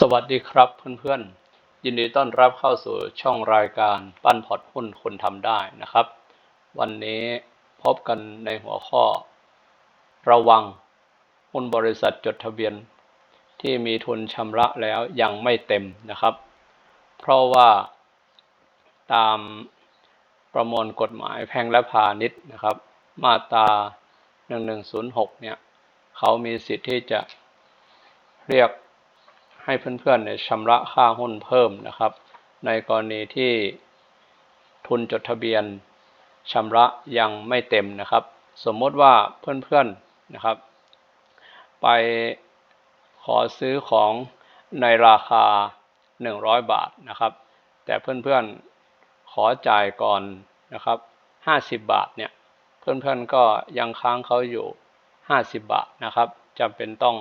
สวัสดีครับเพื่อนๆ ยินดีต้อนรับเข้าสู่ช่องรายการปั้นพอร์ตหุ้นคนทำได้นะครับ วันนี้พบกันในหัวข้อ ระวังหุ้นบริษัทจดทะเบียน ที่มีทุนชำระแล้วยังไม่เต็มนะครับ เพราะว่าตามประมวลกฎหมายแพ่งและพาณิชย์นะครับ มาตรา 1106 เนี่ย เขามีสิทธิ์ที่จะเรียก ให้เพื่อนๆเนี่ยชำระค่าหุ้นเพิ่มนะครับ ในกรณีที่ทุนจดทะเบียนชำระยังไม่เต็มนะครับ สมมติว่าเพื่อนๆนะครับ ไปขอซื้อของในราคา 100 บาทนะครับ แต่เพื่อนๆขอจ่ายก่อนนะครับ50 บาทเนี่ยเพื่อนๆก็ยังค้างเขาอยู่ 50 บาทนะครับจำเป็นต้อง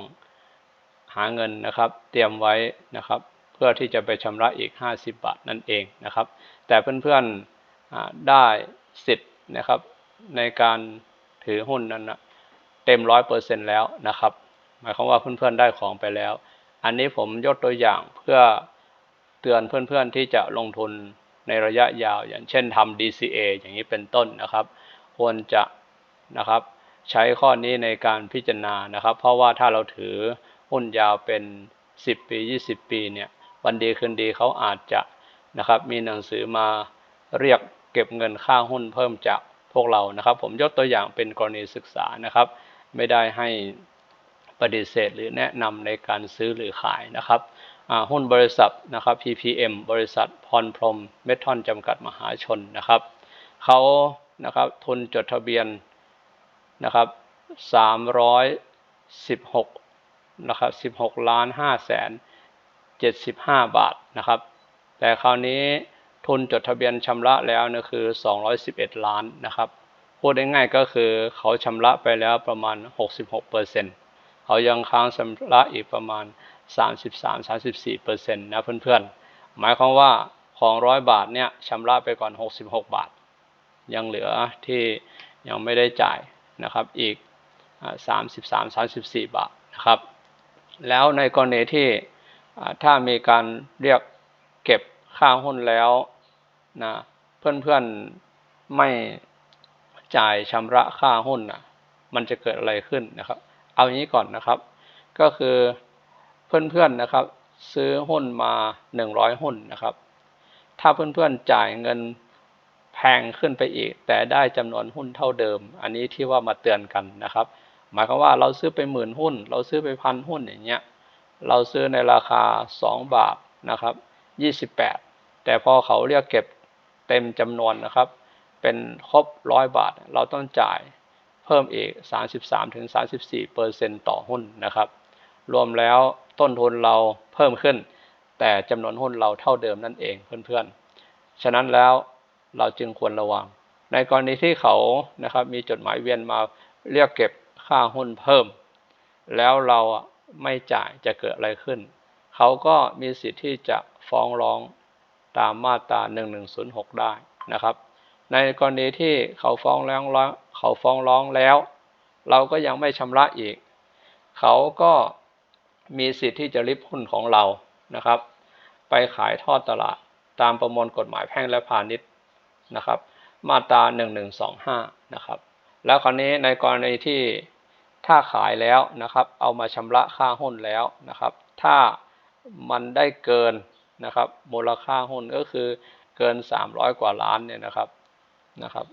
หาเงินนะครับ เตรียมไว้นะครับ เพื่อที่จะไปชำระอีก 50 บาทนั่นเองนะครับ แต่เพื่อนๆได้สิทธิ์นะครับ ในการถือหุ้นนั้นนะเต็มร้อยเปอร์เซ็นแล้วนะครับ หมายความว่าเพื่อนๆได้ของไปแล้ว อันนี้ผมยกตัวอย่างเพื่อเตือนเพื่อนๆที่จะลงทุนในระยะยาวอย่างเช่นทำ DCA อย่างนี้เป็นต้นนะครับ ควรจะนะครับใช้ข้อนี้ในการพิจารณานะครับ เพราะว่าถ้าเราถือ หุ้นยาวเป็น 10 ปี 20 ปีเนี่ยวันดีคืนดีเขาอาจจะนะครับมีหนังสือมาเรียกเก็บเงินค่าหุ้นเพิ่มจากพวกเรานะครับ ผมยกตัวอย่างเป็นกรณีศึกษานะครับ ไม่ได้ให้ปฏิเสธหรือแนะนำในการซื้อหรือขายนะครับหุ้นบริษัทนะครับ PPM บริษัทพรพรมเมทอนจำกัดมหาชนนะครับเขานะครับทุนจดทะเบียนนะครับ316 นะครับ16ล้าน5แสน75บาทนะครับ แต่คราวนี้ทุนจดทะเบียนชำระแล้วนะคือ 211 ล้านนะครับ พูดง่ายๆก็คือเขาชำระไปแล้วประมาณ 66เปอร์เซ็นต์เขายังค้างชำระอีกประมาณ 33-34เปอร์เซ็นต์นะเพื่อนๆ หมายความว่าของร้อยบาทเนี่ยชำระไปก่อน 66 บาท ยังเหลือที่ยังไม่ได้จ่ายนะครับอีก 33-34 บาทนะครับ แล้วในกรณีที่ถ้ามีการเรียกเก็บค่าหุ้นแล้วนะเพื่อนๆไม่จ่ายชำระค่าหุ้นนะมันจะเกิดอะไรขึ้นนะครับ เอาอย่างนี้ก่อนนะครับ ก็คือเพื่อนๆนะครับ ซื้อหุ้นมา 100 หุ้นนะครับ ถ้าเพื่อนๆจ่ายเงินแพงขึ้นไปอีก แต่ได้จำนวนหุ้นเท่าเดิม อันนี้ที่ว่ามาเตือนกันนะครับ หมายความว่าเราซื้อไปหมื่นหุ้น เราซื้อไปพันหุ้นอย่างเงี้ยเราซื้อในราคา 2 บาทนะครับ28 แต่พอเขาเรียกเก็บเต็มจำนวนนะครับ เป็นครบร้อยบาท เราต้องจ่ายเพิ่มอีก 33-34เปอร์เซ็นต์ต่อหุ้นนะครับ รวมแล้วต้นทุนเราเพิ่มขึ้น แต่จำนวนหุ้นเราเท่าเดิมนั่นเองเพื่อนๆ ฉะนั้นแล้วเราจึงควรระวัง ในกรณีที่เขานะครับมีจดหมายเวียนมาเรียกเก็บ ค่าหุ้นเพิ่ม แล้วเราไม่จ่ายจะเกิดอะไรขึ้น เขาก็มีสิทธิ์ที่จะฟ้องร้องตามมาตรา 1106 ได้นะครับ ในกรณีที่เขาฟ้องร้องเขาฟ้องร้องแล้ว เราก็ยังไม่ชำระอีก เขาก็มีสิทธิ์ที่จะริบหุ้นของเรานะครับ ไปขายทอดตลาดตามประมวลกฎหมายแพ่งและพาณิชย์นะครับ มาตรา 1125 นะครับ แล้วคราวนี้ในกรณีที่ ถ้าขายแล้วนะครับ เอามาชำระค่าหุ้นแล้วนะครับ ถ้ามันได้เกินนะครับมูลค่าหุ้นก็คือเกิน 300 กว่าล้านเนี่ยนะครับนะครับ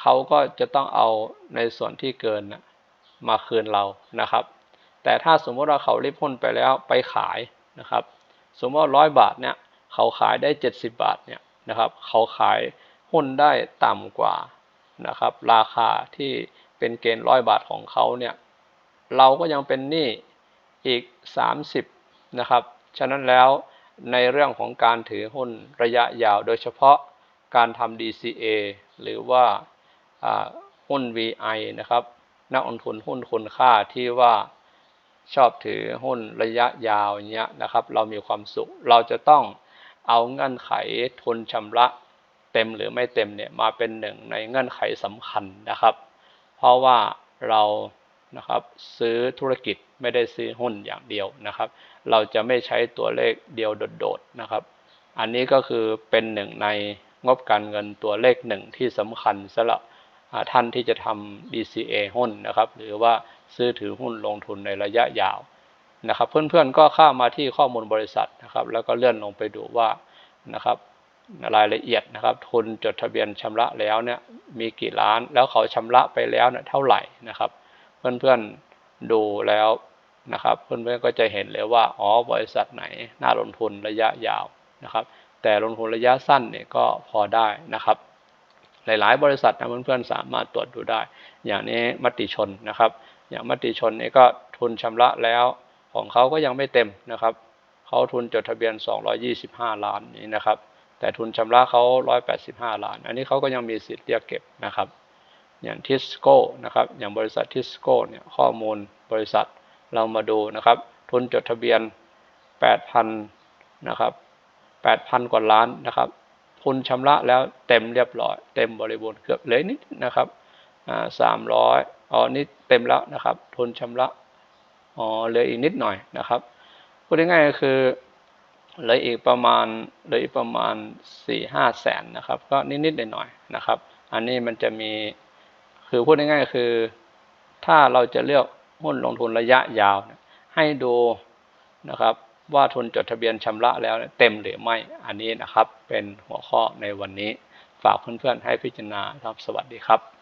เขาก็จะต้องเอาในส่วนที่เกินมาคืนเรานะครับ แต่ถ้าสมมติว่าเขาริบหุ้นไปแล้วไปขายนะครับ สมมติว่าร้อยบาทเนี่ยเขาขายได้ 70 บาทเนี่ยนะครับ เขาขายหุ้นได้ต่ำกว่านะครับ ราคาที่ เป็นเกณฑ์ร้อยบาทของเขาเนี่ยเราก็ยังเป็นหนี้อีก 30นะครับ ฉะนั้นแล้วในเรื่องของการถือหุ้นระยะยาวโดยเฉพาะการทำ DCA หรือว่าหุ้น VI นะครับ นักลงทุนหุ้นคุณค่าที่ว่าชอบถือหุ้นระยะยาวเนี้ยนะครับ เรามีความสุข เราจะต้องเอาเงื่อนไขทุนชำระเต็มหรือไม่เต็มเนี่ยมาเป็นหนึ่งในเงื่อนไขสำคัญนะครับ เพราะว่าเรานะครับซื้อธุรกิจไม่ได้ซื้อหุ้นอย่างเดียวนะครับ เราจะไม่ใช้ตัวเลขเดียวโดดๆนะครับ อันนี้ก็คือเป็นหนึ่งในงบการเงินตัวเลขหนึ่งที่สำคัญสำหรับท่านที่จะทำ DCA หุ้นนะครับ หรือว่าซื้อถือหุ้นลงทุนในระยะยาวนะครับ เพื่อนๆก็เข้ามาที่ข้อมูลบริษัทนะครับ แล้วก็เลื่อนลงไปดูว่านะครับ รายละเอียดนะครับ ทุนจดทะเบียนชำระแล้วเนี่ยมีกี่ล้าน แล้วเขาชำระไปแล้วเนี่ยเท่าไหร่นะครับ เพื่อนๆดูแล้วนะครับ เพื่อนๆก็จะเห็นเลยว่าอ๋อบริษัทไหนน่าลงทุนระยะยาวนะครับ แต่ลงทุนระยะสั้นเนี่ยก็พอได้นะครับ หลายๆ บริษัทนะเพื่อนๆสามารถตรวจดูได้ อย่างนี้มติชนนะครับ อย่างมติชนนี่ก็ทุนชำระแล้วของเขาก็ยังไม่เต็มนะครับเขาทุนจดทะเบียน 225 ล้านนี้นะครับ แต่ทุนชำระเขา185 ล้าน อันนี้เขาก็ยังมีสิทธิ์เรียกเก็บนะครับ อย่างทิสโก้นะครับ อย่างบริษัททิสโก้เนี่ยข้อมูลบริษัทเรามาดูนะครับ ทุนจดทะเบียน 8,000นะครับ8,000 กว่าล้านนะครับทุนชำระแล้วเต็มเรียบร้อย เต็มบริบูรณ์เกือบเลยนิดนะครับอ่าสามร้อยอ๋อนี่เต็มแล้วนะครับ ทุนชำระอ๋อเหลืออีกนิดหน่อยนะครับพูดง่ายๆก็คือ เหลืออีกประมาณเหลืออีกประมาณสี่ห้าแสนนะครับ ก็นิดๆหน่อยๆนะครับ อันนี้มันจะมีคือพูดง่ายๆคือ ถ้าเราจะเลือกหุ้นลงทุนระยะยาว ให้ดูนะครับว่าทุนจดทะเบียนชำระแล้วเต็มหรือไม่อันนี้นะครับ เป็นหัวข้อในวันนี้ฝากเพื่อนๆให้พิจารณาครับสวัสดีครับ